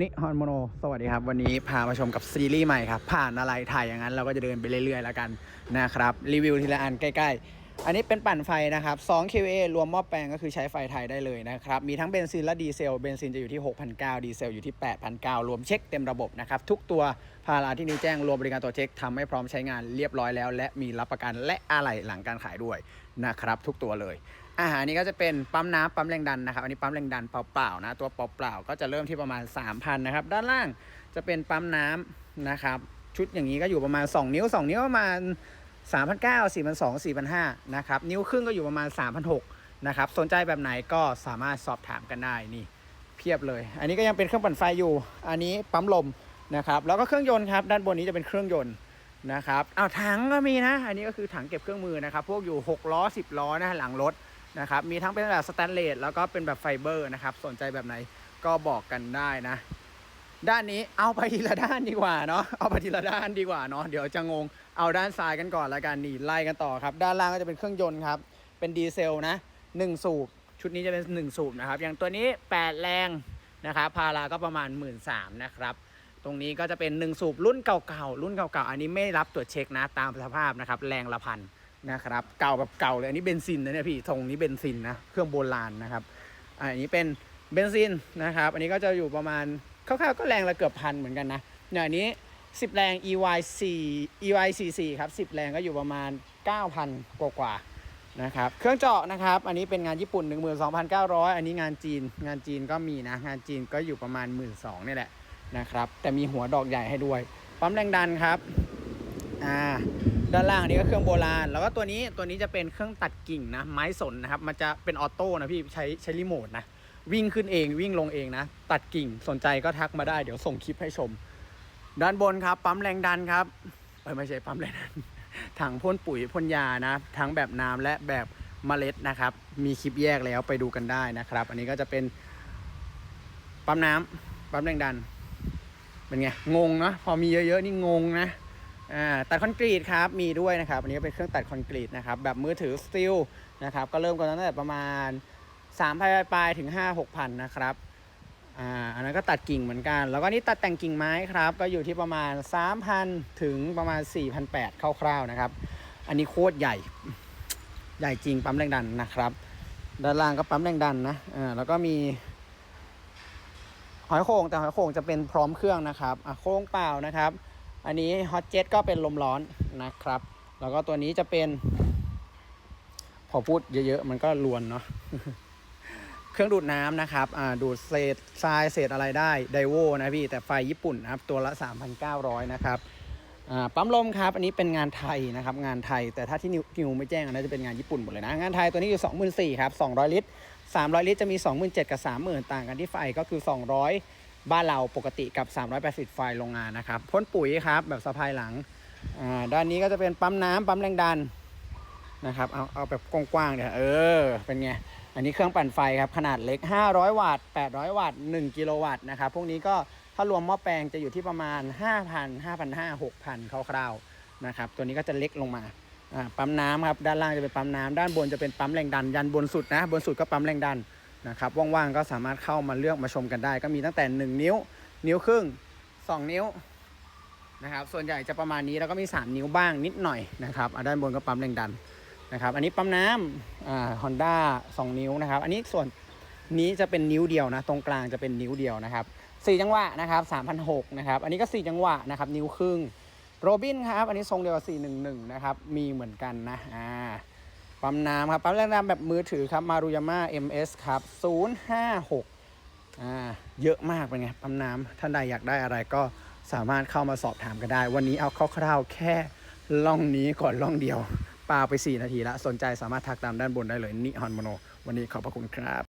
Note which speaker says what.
Speaker 1: นิฮอนโมโน สวัสดีครับ วันนี้พามาชมกับซีรีส์ใหม่ครับ ผ่านอะไรถ่ายอย่างนั้นเราก็จะเดินไปเรื่อยๆ แล้วกันนะครับ รีวิวทีละอันใกล้ ๆ อันนี้เป็นปั่นไฟนะครับ2 QA รวมหม้อแปลงก็คือใช้ไฟไทยได้เลยนะครับ มีทั้งเบนซินและดีเซล เบนซินจะอยู่ที่ 6,900 ดีเซลอยู่ที่ 8,900 รวมเช็คเต็มระบบนะครับ ทุกตัวพาราที่นิ้วแจ้งรวมบริการตัวเช็คทำให้พร้อมใช้งานเรียบร้อยแล้ว และมีรับประกันและอะไหล่หลังการขายด้วยนะครับทุกตัวเลย อาหารนี้ก็จะเป็นปั๊มน้ำปั๊มแรงดันนะครับ อันนี้ปั๊มแรงดันเปล่าๆนะ ตัวเปล่าๆก็จะเริ่มที่ประมาณ 3,000นะครับ ด้านล่างจะเป็นปั๊มน้ำนะครับ ชุดอย่างนี้ก็อยู่ประมาณ 2 นิ้ว 2 นิ้วประมาณ 3,900 4,200 4,500นะครับ นิ้วครึ่งก็อยู่ประมาณ 3,600นะครับ สนใจแบบไหนก็สามารถสอบถามกันได้นี่ เพียบเลย อันนี้ก็ยังเป็นเครื่องปั่นไฟอยู่ อันนี้ปั๊มลมนะครับ แล้วก็เครื่องยนต์ครับ ด้านบนนี้จะเป็นเครื่องยนต์นะครับอ้าวถังก็มีนะ อันนี้ก็คือถังเก็บเครื่องมือนะครับ พวกอยู่6ล้อ10ล้อนะหลังรถ นะครับ มีทั้งเป็นแบบสแตนเลสแล้วก็เป็นแบบไฟเบอร์นะครับ สนใจแบบไหนก็บอกกันได้นะ ด้านนี้เอาไปทีละด้านดีกว่าเนาะ เอาไปทีละด้านดีกว่าเนาะ เดี๋ยวจะงง เอาด้านซ้ายกันก่อนล้วกันนี่ไล่กันต่อครับ ด้านล่างก็จะเป็นเครื่องยนต์ครับ เป็นดีเซลนะหนึ่งสูบ ชุดนี้จะเป็นหนึ่งสูบนะครับ อย่างตัวนี้ 8 แรงนะครับ พาราก็ประมาณ 1 3ื่นนะครับตรงนี้ก็จะเป็น 1 สูบรุ่นเก่าๆรุ่นเก่าๆ อันนี้ไม่รับตรวจเช็คนะตามสภาพนะครับ แรงละพัน นะครับ เก่าแบบเก่าเลยอันนี้เบนซินนะเนี่ยพี่ทงนี้เบนซินนะเครื่องโบราณนะครับอันนี้เป็นเบนซินนะครับ อันนี้ก็จะอยู่ประมาณคร่าวๆก็แรงละเกือบพันเหมือนกันนะเนี่ยอันนี้ 10 แรง EY 4 EY 44 ครับ 10 แรงก็อยู่ประมาณ 9,000 กว่ากว่านะครับ เครื่องเจาะนะครับ อันนี้เป็นงานญี่ปุ่น 12,900 อันนี้งานจีน งานจีนก็มีนะ งานจีนก็อยู่ประมาณ 1 2ื่นนี่แหละนะครับ แต่มีหัวดอกใหญ่ให้ด้วย ปั๊มแรงดันครับ อ่าด้านล่างนี้ก็เครื่องโบราณ แล้วก็ตัวนี้ตัวนี้จะเป็นเครื่องตัดกิ่งนะ ไม้สนนะครับ มันจะเป็นออโต้นะพี่ใช้ใช้รีโมทนะ วิ่งขึ้นเองวิ่งลงเองนะ ตัดกิ่งสนใจก็ทักมาได้เดี๋ยวส่งคลิปให้ชม ด้านบนครับปั๊มแรงดันครับเอ้ยไม่ใช่ปั๊มแรงดันถังพ่นปุ๋ยพ่นยานะ ทั้งแบบน้ำและแบบเมล็ดนะครับ มีคลิปแยกแล้วไปดูกันได้นะครับ อันนี้ก็จะเป็นปั๊มน้ำปั๊มแรงดัน เป็นไง งงนะ พอมีเยอะๆนี่งงนะ อ่าตัดคอนกรีตครับมีด้วยนะครับอันนี้ก็เป็นเครื่องตัดคอนกรีตนะครับแบบมือถือสตีลนะครับก็เริ่มกันตั้งแต่ประมาณ3พันปลายถึง 5 6พันนะครับอ่าอันนั้นก็ตัดกิ่งเหมือนกัน แล้วก็นี่ตัดแต่งกิ่งไม้ครับ ก็อยู่ที่ประมาณ 3,000 ถึงประมาณ 4,800คร่าวๆนะครับ อันนี้โคตรใหญ่ใหญ่จริงปั๊มแรงดันนะครับ ด้านล่างก็ปั๊มแรงดันนะอ่าแล้วก็มีหอยโข่งแต่หอยโข่งจะเป็นพร้อมเครื่องนะครับอะโค้งเปล่านะครับ อันนี้ฮอตเจ็ตก็เป็นลมร้อนนะครับ แล้วก็ตัวนี้จะเป็น พอพูดเยอะๆ มันก็ลวนเนาะเครื่องดูดน้ำนะครับดูดเศษทรายเศษอะไรได้ไดโวนะพี่ แต่ไฟญี่ปุ่นนะครับ ตัวละ 3,900 นะครับปั๊มลมครับ อันนี้เป็นงานไทยนะครับ งานไทยแต่ถ้าที่นิวนิวไม่แจ้งอันนั้นจะเป็นงานญี่ปุ่นหมดเลยนะ งานไทยตัวนี้อยู่ 24,000ครับ 200 ลิตร 300 ลิตรจะมี 27,000กับ 30,000 ต่างกันที่ไฟก็คือ 200 บ้านเราปกติกับ 380 ไฟโรงงานนะครับพ่นปุ๋ยครับแบบสะพายหลังอ่าด้านนี้ก็จะเป็นปั๊มน้ำปั๊มแรงดันนะครับเอาเอาแบบกว้างๆเนี่ยเออเป็นไงอันนี้เครื่องปั่นไฟครับขนาดเล็ก 500 วัตต์ 800 วัตต์ 1 กิโลวัตต์นะครับพวกนี้ก็ถ้ารวมหม้อแปลงจะอยู่ที่ประมาณ 5,000 5,500 6,000คร่าวๆนะครับตัวนี้ก็จะเล็กลงมาอ่าปั๊มน้ำครับด้านล่างจะเป็นปั๊มน้ำด้านบนจะเป็นปั๊มแรงดันยันบนสุดนะบนสุดก็ปั๊มแรงดัน นะครับว่างๆก็สามารถเข้ามาเลือกมาชมกันได้ ก็มีตั้งแต่ 1 นิ้ว นิ้วครึ่ง 2 นิ้วนะครับส่วนใหญ่จะประมาณนี้แล้วก็มี 3 นิ้วบ้างนิดหน่อยนะครับอ่าด้านบนก็ปั๊มแรงดันนะครับอันนี้ปั๊มน้ำอ่าฮอนด้าสองนิ้วนะครับ อันนี้ส่วนนี้จะเป็นนิ้วเดียวนะ ตรงกลางจะเป็นนิ้วเดียวนะครับสี่จังหวะนะครับสามพันหกนะครับ อันนี้ก็สี่จังหวะนะครับ นิ้วครึ่งโรบินครับ อันนี้ทรงเดียวกับสี่หนึ่งหนึ่งนะครับ มีเหมือนกันนะ อ่า ปั๊มน้ำครับปั๊มแรงน้ำแบบมือถือครับมารุยาม่า MS ครับศูนย์ห้าหกอ่าเยอะมากเป็นไงปั๊มน้ำท่านใดอยากได้อะไรก็สามารถเข้ามาสอบถามกันได้ วันนี้เอาคร่าวๆแค่ล่องนี้ก่อนล่องเดียวปาไป 4 นาทีละ สนใจสามารถทักตามด้านบนได้เลยนิฮอนโมโน วันนี้ขอบพระคุณครับ